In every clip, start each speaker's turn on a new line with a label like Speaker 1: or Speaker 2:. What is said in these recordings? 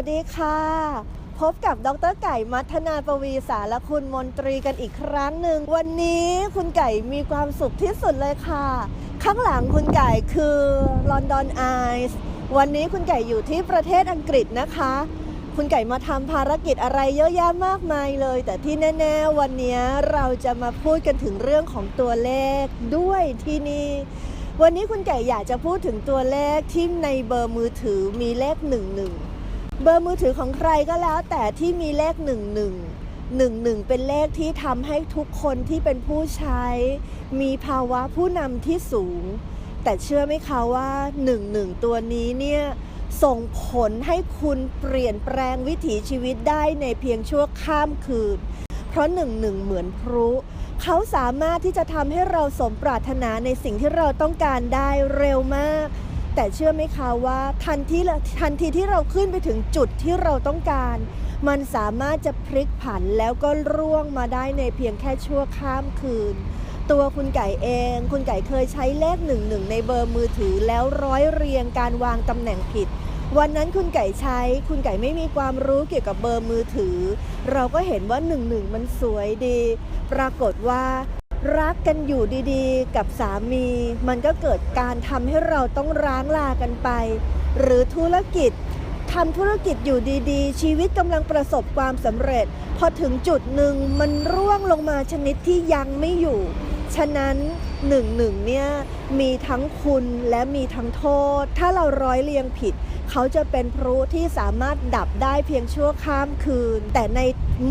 Speaker 1: วัสดีค่ะ พบกับดรไก่มัทนาปวีสารคุณมนตรีกันอีกครั้งหนึ่ง วันนี้คุณไก่มีความสุขที่สุดเลยค่ะ ข้างหลังคุณไก่คือลอนดอนไอส์วันนี้คุณไก่อยู่ที่ประเทศอังกฤษนะคะ คุณไก่มาทำภารกิจอะไรเยอะแยะมากมายเลย แต่ที่แน่ๆ วันนี้เราจะมาพูดกันถึงเรื่องของตัวเลขด้วยที่นี่วันนี้คุณไก่อยากจะพูดถึงตัวเลขที่ในเบอร์มือถือมีเลขหนึ่งหนึ่ง เบอร์มือถือของใครก็แล้ว แต่ที่มีเลขหนึ่งหนึ่งหนึ่งหนึ่งเป็นเลขที่ทำให้ทุกคนที่เป็นผู้ใช้ มีภาวะผู้นำที่สูง แต่เชื่อไหมคะว่าหนึ่งหนึ่งตัวนี้เนี่ยส่งผลให้คุณเปลี่ยนแปลงวิถีชีวิตได้ในเพียงชั่วข้ามคืน เพราะหนึ่งหนึ่งเหมือนพลุเขาสามารถที่จะทำให้เราสมปรารถนาในสิ่งที่เราต้องการได้เร็วมาก แต่เชื่อไหมคะว่าทันทีทันทีที่เราขึ้นไปถึงจุดที่เราต้องการ มันสามารถจะพลิกผันแล้วก็ร่วงมาได้ในเพียงแค่ชั่วข้ามคืน ตัวคุณไก่เอง คุณไก่เคยใช้เลขหนึ่งหนึ่งในเบอร์มือถือแล้วร้อยเรียงการวางตำแหน่งผิดวันนั้นคุณไก่ใช้ คุณไก่ไม่มีความรู้เกี่ยวกับเบอร์มือถือ เราก็เห็นว่าหนึ่งหนึ่งมันสวยดี ปรากฏว่า รักกันอยู่ดีๆ กับสามี มันก็เกิดการทำให้เราต้องร้างลากันไป หรือธุรกิจทำธุรกิจอยู่ดีๆ ชีวิตกำลังประสบความสำเร็จ พอถึงจุดหนึ่งมันร่วงลงมาชนิดที่ยังไม่อยู่ ฉะนั้นหนึ่งหนึ่งเนี่ยมีทั้งคุณและมีทั้งโทษ ถ้าเราร้อยเรียงผิด เขาจะเป็นพลุที่สามารถดับได้เพียงชั่วข้ามคืน แต่ใน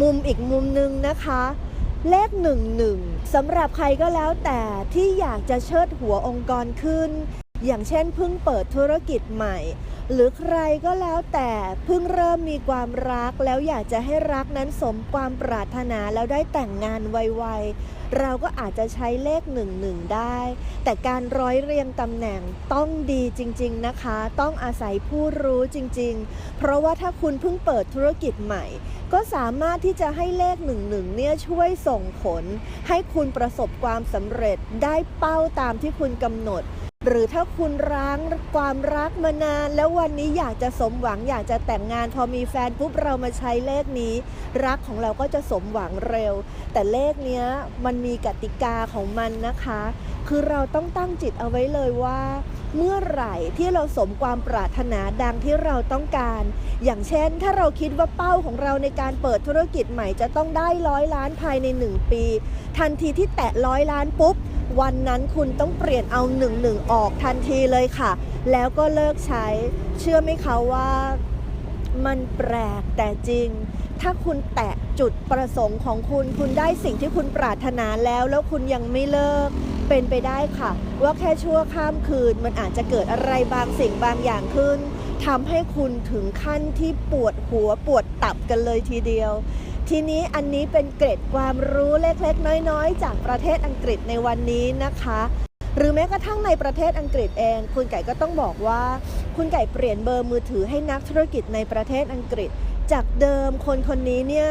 Speaker 1: มุมอีกมุมหนึ่งนะคะ เลขหนึ่งหนึ่งสำหรับใครก็แล้วแต่ที่อยากจะเชิดหัวองค์กรขึ้น อย่างเช่นเพิ่งเปิดธุรกิจใหม่ หรือใครก็แล้วแต่เพิ่งเริ่มมีความรักแล้วอยากจะให้รักนั้นสมความปรารถนาแล้วได้แต่งงานไวๆเราก็อาจจะใช้เลขหนึ่งหนึ่งได้ แต่การร้อยเรียงตำแหน่งต้องดีจริง ๆนะคะ ต้องอาศัยผู้รู้จริง ๆ เพราะว่าถ้าคุณเพิ่งเปิดธุรกิจใหม่ ก็สามารถที่จะให้เลขหนึ่งหนึ่งเนี่ยช่วยส่งผล ให้คุณประสบความสำเร็จได้เป้าตามที่คุณกำหนด หรือถ้าคุณร้างความรักมานาน แล้ววันนี้อยากจะสมหวังอยากจะแต่งงาน พอมีแฟนปุ๊บเรามาใช้เลขนี้ รักของเราก็จะสมหวังเร็ว แต่เลขเนี้ยมันมีกติกาของมันนะคะ คือเราต้องตั้งจิตเอาไว้เลยว่าเมื่อไหร่ที่เราสมความปรารถนาดังที่เราต้องการ อย่างเช่น ถ้าเราคิดว่าเป้าของเราในการเปิดธุรกิจใหม่จะต้องได้ร้อยล้านภายใน 1 ปี ทันทีที่แตะร้อยล้านปุ๊บ วันนั้นคุณต้องเปลี่ยนเอาหนึ่งหนึ่งออกทันทีเลยค่ะ แล้วก็เลิกใช้ เชื่อไหมคะว่ามันแปลกแต่จริง ถ้าคุณแตะจุดประสงค์ของคุณ คุณได้สิ่งที่คุณปรารถนาแล้ว แล้วคุณยังไม่เลิก เป็นไปได้ค่ะ ว่าแค่ชั่วข้ามคืน มันอาจจะเกิดอะไรบางสิ่งบางอย่างขึ้นทำให้คุณถึงขั้นที่ปวดหัวปวดตับกันเลยทีเดียว ทีนี้อันนี้เป็นเกร็ดความรู้เล็กๆ น้อยๆ จากประเทศอังกฤษในวันนี้นะคะ หรือแม้กระทั่งในประเทศอังกฤษเอง คุณไก่ก็ต้องบอกว่า คุณไก่เปลี่ยนเบอร์มือถือให้นักธุรกิจในประเทศอังกฤษ จากเดิมคนคนนี้เนี่ย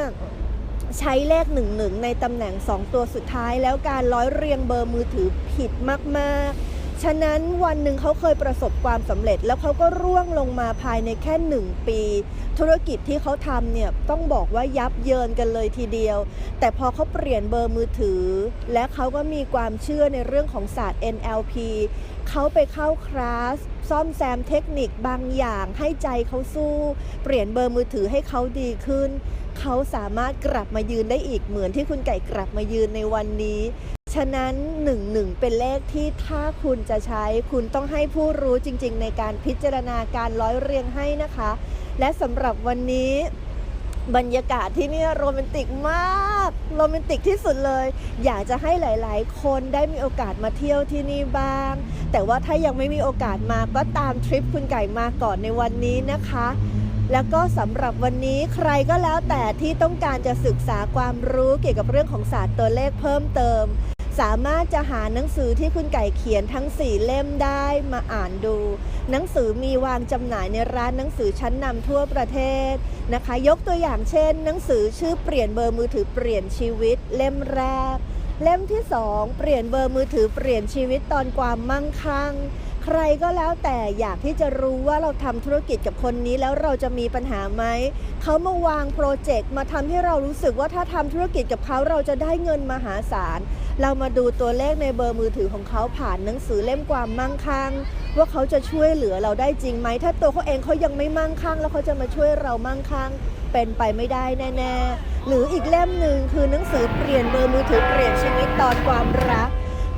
Speaker 1: ใช้เลขหนึ่งหนึ่งในตำแหน่ง 2 ตัวสุดท้าย แล้วการร้อยเรียงเบอร์มือถือผิดมากๆ ฉะนั้นวันหนึ่งเขาเคยประสบความสำเร็จ แล้วเขาก็ร่วงลงมาภายในแค่ 1 ปี ธุรกิจที่เขาทำเนี่ยต้องบอกว่ายับเยินกันเลยทีเดียว แต่พอเขาเปลี่ยนเบอร์มือถือ และเขาก็มีความเชื่อในเรื่องของศาสตร์ NLP เขาไปเข้าคลาส ซ่อมแซมเทคนิคบางอย่างให้ใจเขาสู้ เปลี่ยนเบอร์มือถือให้เขาดีขึ้น เขาสามารถกลับมายืนได้อีกเหมือนที่คุณไก่กลับมายืนในวันนี้ ฉะนั้น 11 เป็นเลขที่ถ้าคุณจะใช้ คุณต้องให้ผู้รู้จริง ๆ ในการพิจารณาการร้อยเรียงให้นะคะ และสำหรับวันนี้บรรยากาศที่นี่โรแมนติกมาก โรแมนติกที่สุดเลย อยากจะให้หลาย ๆ คนได้มีโอกาสมาเที่ยวที่นี่บ้าง แต่ว่าถ้ายังไม่มีโอกาสมาก็ตามทริปคุณไก่มาก่อนในวันนี้นะคะ แล้วก็สำหรับวันนี้ใครก็แล้วแต่ที่ต้องการจะศึกษาความรู้เกี่ยวกับเรื่องของศาสตร์ตัวเลขเพิ่มเติม สามารถจะหาหนังสือที่คุณไก่เขียนทั้ง 4 เล่มได้มาอ่านดู หนังสือมีวางจำหน่ายในร้านหนังสือชั้นนำทั่วประเทศนะคะ ยกตัวอย่างเช่น หนังสือชื่อเปลี่ยนเบอร์มือถือเปลี่ยนชีวิตเล่มแรก เล่มที่ 2 เปลี่ยนเบอร์มือถือเปลี่ยนชีวิตตอนความมั่งคั่ง ใครก็แล้วแต่อยากที่จะรู้ว่าเราทำธุรกิจกับคนนี้แล้วเราจะมีปัญหาไหม เขามาวางโปรเจกต์มาทำให้เรารู้สึกว่าถ้าทำธุรกิจกับเขาเราจะได้เงินมหาศาล เรามาดูตัวเลขในเบอร์มือถือของเขาผ่านหนังสือเล่มความมั่งคั่ง ว่าเขาจะช่วยเหลือเราได้จริงไหม ถ้าตัวเขาเองเขายังไม่มั่งคั่ง แล้วเขาจะมาช่วยเรามั่งคั่ง เป็นไปไม่ได้แน่ๆ หรืออีกเล่มหนึ่งคือหนังสือเปลี่ยนเบอร์มือถือเปลี่ยนชีวิตตอนความรัก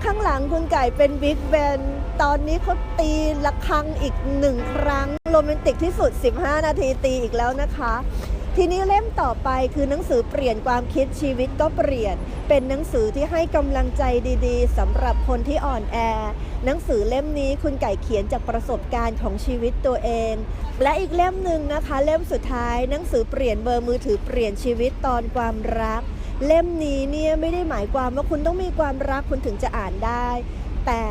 Speaker 1: ข้างหลังคุณไก่เป็นบิ๊กแบนตอนนี้เขาตีละฆังอีกหนึ่งครั้ง โรแมนติกที่สุด 15 นาทีตีอีกแล้วนะคะ ทีนี้เล่มต่อไปคือหนังสือเปลี่ยนความคิดชีวิตก็เปลี่ยน เป็นหนังสือที่ให้กำลังใจดีๆสำหรับคนที่อ่อนแอ หนังสือเล่มนี้คุณไก่เขียนจากประสบการณ์ของชีวิตตัวเอง และอีกเล่มหนึ่งนะคะ เล่มสุดท้ายหนังสือเปลี่ยนเบอร์มือถือเปลี่ยนชีวิตตอนความรัก เล่มนี้เนี่ยไม่ได้หมายความว่าคุณต้องมีความรักคุณถึงจะอ่านได้ แต่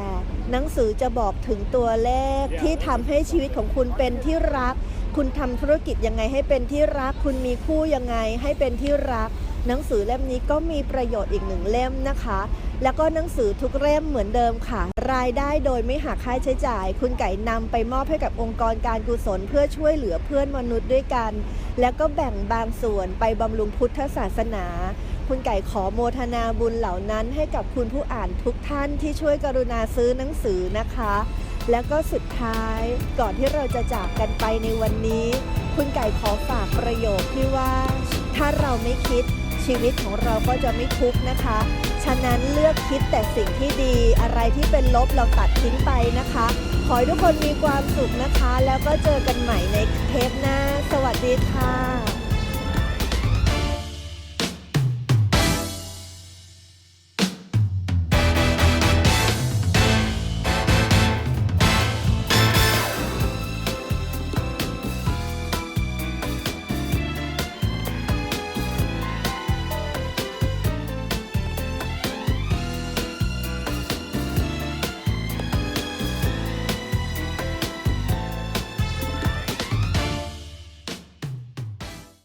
Speaker 1: หนังสือจะบอกถึงตัวเลขที่ทำให้ชีวิตของคุณเป็นที่รัก คุณทำธุรกิจยังไงให้เป็นที่รัก คุณมีคู่ยังไงให้เป็นที่รัก หนังสือเล่มนี้ก็มีประโยชน์อีกหนึ่งเล่มนะคะ แล้วก็หนังสือทุกเล่มเหมือนเดิมค่ะ รายได้โดยไม่หักค่าใช้จ่าย คุณไก่นำไปมอบให้กับองค์กรการกุศล เพื่อช่วยเหลือเพื่อนมนุษย์ด้วยกัน แล้วก็แบ่งบางส่วนไปบำรุงพุทธศาสนาคุณไก่ขอโมทนาบุญเหล่านั้นให้กับคุณผู้อ่านทุกท่านที่ช่วยกรุณาซื้อหนังสือนะคะ แล้วก็สุดท้ายก่อนที่เราจะจากกันไปในวันนี้ คุณไก่ขอฝากประโยคที่ว่า ถ้าเราไม่คิดชีวิตของเราก็จะไม่ทุกข์นะคะ ฉะนั้นเลือกคิดแต่สิ่งที่ดี อะไรที่เป็นลบเราตัดทิ้งไปนะคะ ขอให้ทุกคนมีความสุขนะคะ แล้วก็เจอกันใหม่ในเทปหน้า สวัสดีค่ะ